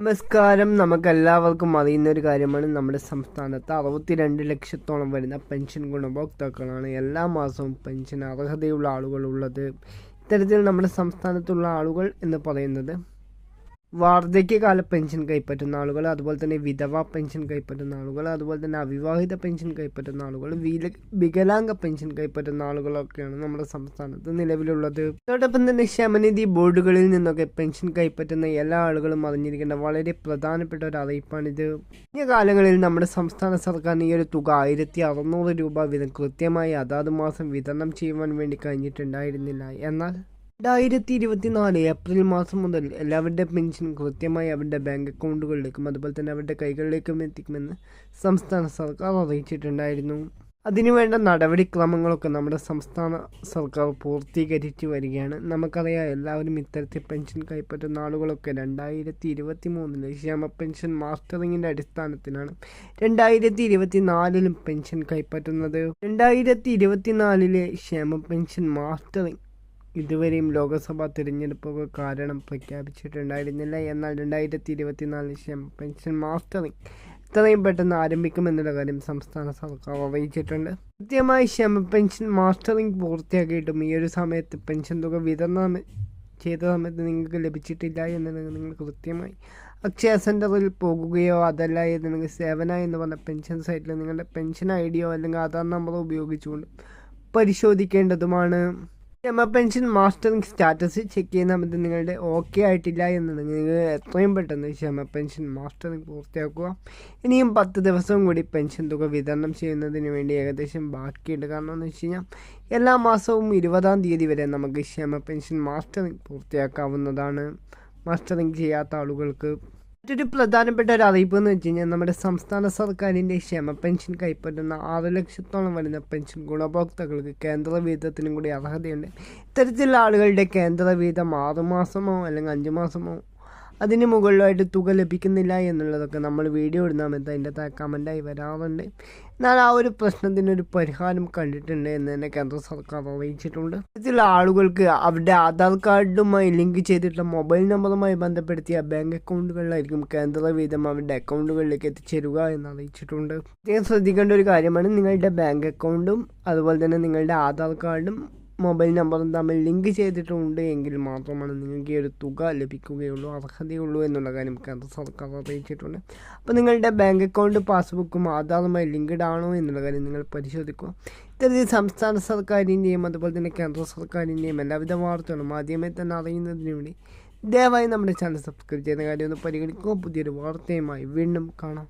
നമസ്കാരം. നമുക്ക് എല്ലാവർക്കും അറിയുന്ന ഒരു കാര്യമാണ് നമ്മുടെ സംസ്ഥാനത്ത് അറുപത്തിരണ്ട് ലക്ഷത്തോളം വരുന്ന പെൻഷൻ ഗുണഭോക്താക്കളാണ്. എല്ലാ മാസവും പെൻഷൻ അർഹതയുള്ള ആളുകൾ ഉള്ളത്. ഇത്തരത്തിൽ നമ്മുടെ സംസ്ഥാനത്തുള്ള ആളുകൾ എന്ന് പറയുന്നത് വാർദ്ധക്യകാല പെൻഷൻ കൈപ്പറ്റുന്ന ആളുകൾ അതുപോലെ തന്നെ വിധവ പെൻഷൻ കൈപ്പറ്റുന്ന ആളുകൾ അതുപോലെ തന്നെ അവിവാഹിത പെൻഷൻ കൈപ്പറ്റുന്ന ആളുകൾ വില വികലാംഗ പെൻഷൻ കൈപ്പറ്റുന്ന ആളുകളൊക്കെയാണ് നമ്മുടെ സംസ്ഥാനത്ത് നിലവിലുള്ളത്. അതോടൊപ്പം തന്നെ ക്ഷമനിധി ബോർഡുകളിൽ നിന്നൊക്കെ പെൻഷൻ കൈപ്പറ്റുന്ന എല്ലാ ആളുകളും അറിഞ്ഞിരിക്കേണ്ട വളരെ പ്രധാനപ്പെട്ട ഒരു അറിയിപ്പാണിത് കഴിഞ്ഞ കാലങ്ങളിൽ നമ്മുടെ സംസ്ഥാന സർക്കാരിന് ഈ ഒരു തുക ആയിരത്തി അറുന്നൂറ് രൂപ വീതം കൃത്യമായി അതാത് മാസം വിതരണം ചെയ്യുവാൻ വേണ്ടി കഴിഞ്ഞിട്ടുണ്ടായിരുന്നില്ല. എന്നാൽ രണ്ടായിരത്തി ഇരുപത്തിനാല് ഏപ്രിൽ മാസം മുതൽ എല്ലാവരുടെ പെൻഷൻ കൃത്യമായി അവരുടെ ബാങ്ക് അക്കൗണ്ടുകളിലേക്കും അതുപോലെ തന്നെ അവരുടെ കൈകളിലേക്കും എത്തിക്കുമെന്ന് സംസ്ഥാന സർക്കാർ അറിയിച്ചിട്ടുണ്ടായിരുന്നു. അതിനുവേണ്ട നടപടിക്രമങ്ങളൊക്കെ നമ്മുടെ സംസ്ഥാന സർക്കാർ പൂർത്തീകരിച്ചു വരികയാണ്. നമുക്കറിയാം എല്ലാവരും ഇത്തരത്തിൽ പെൻഷൻ കൈപ്പറ്റുന്ന ആളുകളൊക്കെ രണ്ടായിരത്തി ഇരുപത്തി മൂന്നിൽ ക്ഷേമ പെൻഷൻ മാസ്റ്ററിങ്ങിന്റെ അടിസ്ഥാനത്തിലാണ് രണ്ടായിരത്തി ഇരുപത്തി നാലിലും പെൻഷൻ കൈപ്പറ്റുന്നത്. രണ്ടായിരത്തി ഇരുപത്തിനാലിലെ ക്ഷേമ പെൻഷൻ മാസ്റ്ററിങ് ഇതുവരെയും ലോക്സഭാ തിരഞ്ഞെടുപ്പുകൾ കാരണം പ്രഖ്യാപിച്ചിട്ടുണ്ടായിരുന്നില്ല. എന്നാൽ രണ്ടായിരത്തി ഇരുപത്തിനാലിന് ശേഷം പെൻഷൻ മാസ്റ്ററിങ് എത്രയും പെട്ടെന്ന് ആരംഭിക്കുമെന്നുള്ള കാര്യം സംസ്ഥാന സർക്കാർ അറിയിച്ചിട്ടുണ്ട്. കൃത്യമായി ക്ഷേമ പെൻഷൻ മാസ്റ്ററിങ് പൂർത്തിയാക്കിയിട്ടും ഈ ഒരു സമയത്ത് പെൻഷൻ തുക വിതരണം ചെയ്ത സമയത്ത് നിങ്ങൾക്ക് ലഭിച്ചിട്ടില്ല എന്നുണ്ടെങ്കിൽ നിങ്ങൾ കൃത്യമായി അക്ഷയ സെന്ററിൽ പോകുകയോ അതല്ല എന്നുണ്ടെങ്കിൽ സേവന എന്ന് പറഞ്ഞ പെൻഷൻ സൈറ്റിൽ നിങ്ങളുടെ പെൻഷൻ ഐ ഡിയോ അല്ലെങ്കിൽ ആധാർ നമ്പറോ ഉപയോഗിച്ചുകൊണ്ട് പരിശോധിക്കേണ്ടതുമാണ്. ക്ഷമ പെൻഷൻ മാസ്റ്ററിംഗ് സ്റ്റാറ്റസ് ചെക്ക് ചെയ്യുന്ന സമയത്ത് നിങ്ങളുടെ ഓക്കെ ആയിട്ടില്ല എന്നുണ്ടെങ്കിൽ നിങ്ങൾ എത്രയും പെട്ടെന്ന് ക്ഷമ പെൻഷൻ മാസ്റ്ററിംഗ് പൂർത്തിയാക്കുക. ഇനിയും പത്ത് ദിവസം കൂടി പെൻഷൻ തുക വിതരണം ചെയ്യുന്നതിന് വേണ്ടി ഏകദേശം ബാക്കിയുണ്ട്. കാരണം എന്ന് വെച്ച് കഴിഞ്ഞാൽ എല്ലാ മാസവും ഇരുപതാം തീയതി വരെ നമുക്ക് ക്ഷമ പെൻഷൻ മാസ്റ്ററിംഗ് പൂർത്തിയാക്കാവുന്നതാണ്. മാസ്റ്ററിംഗ് ചെയ്യാത്ത ആളുകൾക്ക് മറ്റൊരു പ്രധാനപ്പെട്ട ഒരു അറിയിപ്പ് എന്ന് വെച്ച് കഴിഞ്ഞാൽ നമ്മുടെ സംസ്ഥാന സർക്കാരിന്റെ ക്ഷമ പെൻഷൻ കൈപ്പറ്റുന്ന ആറ് ലക്ഷത്തോളം വരുന്ന പെൻഷൻ ഗുണഭോക്താക്കൾക്ക് കേന്ദ്ര വീതത്തിനും കൂടി അർഹതയുണ്ട്. ഇത്തരത്തിലുള്ള ആളുകളുടെ കേന്ദ്ര വീതം ആറുമാസമോ അല്ലെങ്കിൽ അഞ്ച് മാസമോ അതിന് മുകളിലായിട്ട് തുക ലഭിക്കുന്നില്ല എന്നുള്ളതൊക്കെ നമ്മൾ വീഡിയോ ഇടുന്ന സമയത്ത് അതിന്റെ കമന്റായി വരാറുണ്ട്. എന്നാൽ ആ ഒരു പ്രശ്നത്തിനൊരു പരിഹാരം കണ്ടിട്ടുണ്ട് എന്ന് തന്നെ കേന്ദ്ര സർക്കാർ അറിയിച്ചിട്ടുണ്ട്. ഇതിലുള്ള ആളുകൾക്ക് അവരുടെ ആധാർ കാർഡുമായി ലിങ്ക് ചെയ്തിട്ടുള്ള മൊബൈൽ നമ്പറുമായി ബന്ധപ്പെടുത്തിയ ബാങ്ക് അക്കൗണ്ടുകളിലായിരിക്കും കേന്ദ്ര വീതം അവരുടെ അക്കൗണ്ടുകളിലേക്ക് എത്തിച്ചേരുക എന്ന് അറിയിച്ചിട്ടുണ്ട്. പ്രത്യേകം ശ്രദ്ധിക്കേണ്ട ഒരു കാര്യമാണ് നിങ്ങളുടെ ബാങ്ക് അക്കൗണ്ടും അതുപോലെ തന്നെ നിങ്ങളുടെ ആധാർ കാർഡും മൊബൈൽ നമ്പറും തമ്മിൽ ലിങ്ക് ചെയ്തിട്ടുണ്ട് എങ്കിൽ മാത്രമാണ് നിങ്ങൾക്ക് ഈ ഒരു തുക ലഭിക്കുകയുള്ളൂ അർഹതയുള്ളൂ എന്നുള്ള കാര്യം കേന്ദ്ര സർക്കാർ അറിയിച്ചിട്ടുണ്ട്. അപ്പോൾ നിങ്ങളുടെ ബാങ്ക് അക്കൗണ്ട് പാസ്ബുക്കും ആധാറുമായി ലിങ്ക്ഡ് ആണോ എന്നുള്ള കാര്യം നിങ്ങൾ പരിശോധിക്കുക. ഇത്തരത്തിൽ സംസ്ഥാന സർക്കാരിന്റെയും അതുപോലെ തന്നെ കേന്ദ്ര സർക്കാരിന്റെയും എല്ലാവിധ വാർത്തകളും ആദ്യമേ തന്നെ അറിയുന്നതിന് വേണ്ടി ദയവായി നമ്മുടെ ചാനൽ സബ്സ്ക്രൈബ് ചെയ്യുന്ന കാര്യം ഒന്ന് പരിഗണിക്കുക. പുതിയൊരു വാർത്തയുമായി വീണ്ടും കാണാം.